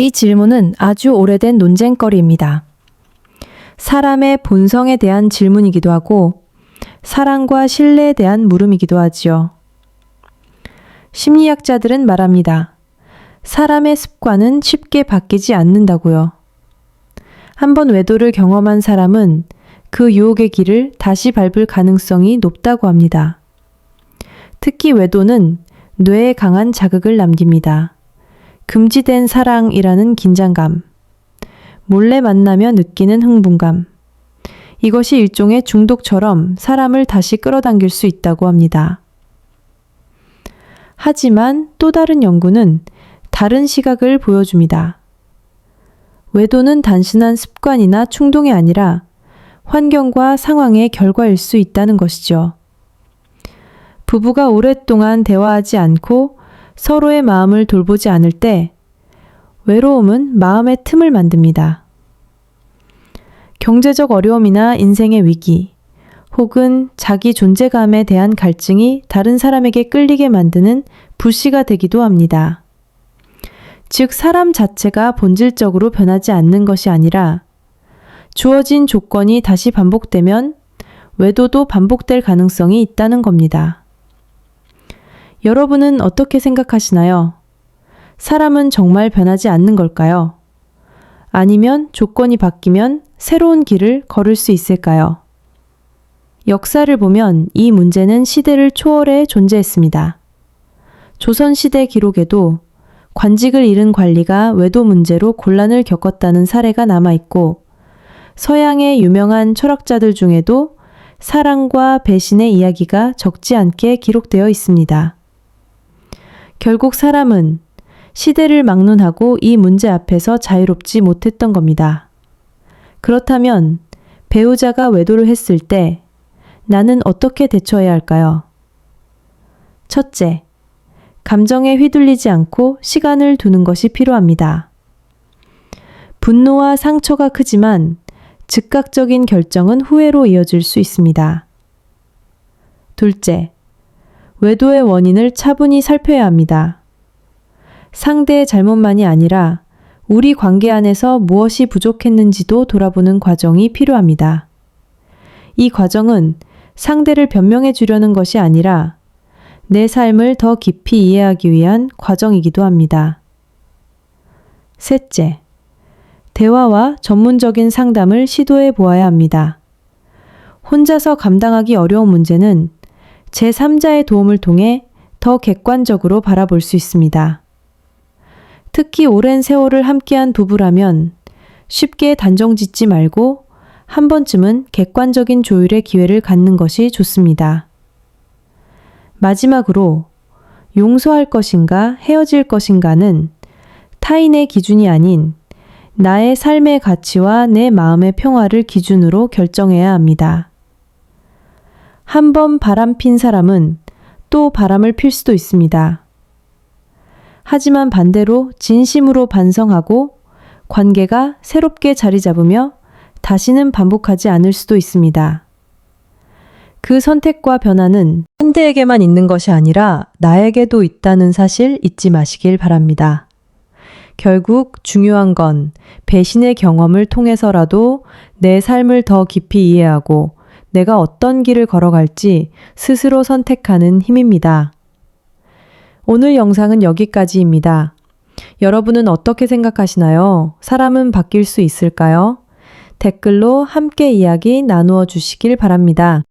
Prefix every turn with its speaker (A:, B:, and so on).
A: 이 질문은 아주 오래된 논쟁거리입니다. 사람의 본성에 대한 질문이기도 하고 사랑과 신뢰에 대한 물음이기도 하지요. 심리학자들은 말합니다. 사람의 습관은 쉽게 바뀌지 않는다고요. 한번 외도를 경험한 사람은 그 유혹의 길을 다시 밟을 가능성이 높다고 합니다. 특히 외도는 뇌에 강한 자극을 남깁니다. 금지된 사랑이라는 긴장감, 몰래 만나며 느끼는 흥분감. 이것이 일종의 중독처럼 사람을 다시 끌어당길 수 있다고 합니다. 하지만 또 다른 연구는 다른 시각을 보여줍니다. 외도는 단순한 습관이나 충동이 아니라 환경과 상황의 결과일 수 있다는 것이죠. 부부가 오랫동안 대화하지 않고 서로의 마음을 돌보지 않을 때 외로움은 마음의 틈을 만듭니다. 경제적 어려움이나 인생의 위기, 혹은 자기 존재감에 대한 갈증이 다른 사람에게 끌리게 만드는 불씨가 되기도 합니다. 즉, 사람 자체가 본질적으로 변하지 않는 것이 아니라 주어진 조건이 다시 반복되면 외도도 반복될 가능성이 있다는 겁니다. 여러분은 어떻게 생각하시나요? 사람은 정말 변하지 않는 걸까요? 아니면 조건이 바뀌면 새로운 길을 걸을 수 있을까요? 역사를 보면 이 문제는 시대를 초월해 존재했습니다. 조선시대 기록에도 관직을 잃은 관리가 외도 문제로 곤란을 겪었다는 사례가 남아있고, 서양의 유명한 철학자들 중에도 사랑과 배신의 이야기가 적지 않게 기록되어 있습니다. 결국 사람은 시대를 막론하고 이 문제 앞에서 자유롭지 못했던 겁니다. 그렇다면 배우자가 외도를 했을 때 나는 어떻게 대처해야 할까요? 첫째, 감정에 휘둘리지 않고 시간을 두는 것이 필요합니다. 분노와 상처가 크지만 즉각적인 결정은 후회로 이어질 수 있습니다. 둘째, 외도의 원인을 차분히 살펴야 합니다. 상대의 잘못만이 아니라 우리 관계 안에서 무엇이 부족했는지도 돌아보는 과정이 필요합니다. 이 과정은 상대를 변명해 주려는 것이 아니라 내 삶을 더 깊이 이해하기 위한 과정이기도 합니다. 셋째, 대화와 전문적인 상담을 시도해 보아야 합니다. 혼자서 감당하기 어려운 문제는 제3자의 도움을 통해 더 객관적으로 바라볼 수 있습니다. 특히 오랜 세월을 함께한 부부라면 쉽게 단정 짓지 말고 한 번쯤은 객관적인 조율의 기회를 갖는 것이 좋습니다. 마지막으로 용서할 것인가 헤어질 것인가는 타인의 기준이 아닌 나의 삶의 가치와 내 마음의 평화를 기준으로 결정해야 합니다. 한 번 바람 핀 사람은 또 바람을 필 수도 있습니다. 하지만 반대로 진심으로 반성하고 관계가 새롭게 자리 잡으며 다시는 반복하지 않을 수도 있습니다. 그 선택과 변화는 상대에게만 있는 것이 아니라 나에게도 있다는 사실 잊지 마시길 바랍니다. 결국 중요한 건 배신의 경험을 통해서라도 내 삶을 더 깊이 이해하고 내가 어떤 길을 걸어갈지 스스로 선택하는 힘입니다. 오늘 영상은 여기까지입니다. 여러분은 어떻게 생각하시나요? 사람은 바뀔 수 있을까요? 댓글로 함께 이야기 나누어 주시길 바랍니다.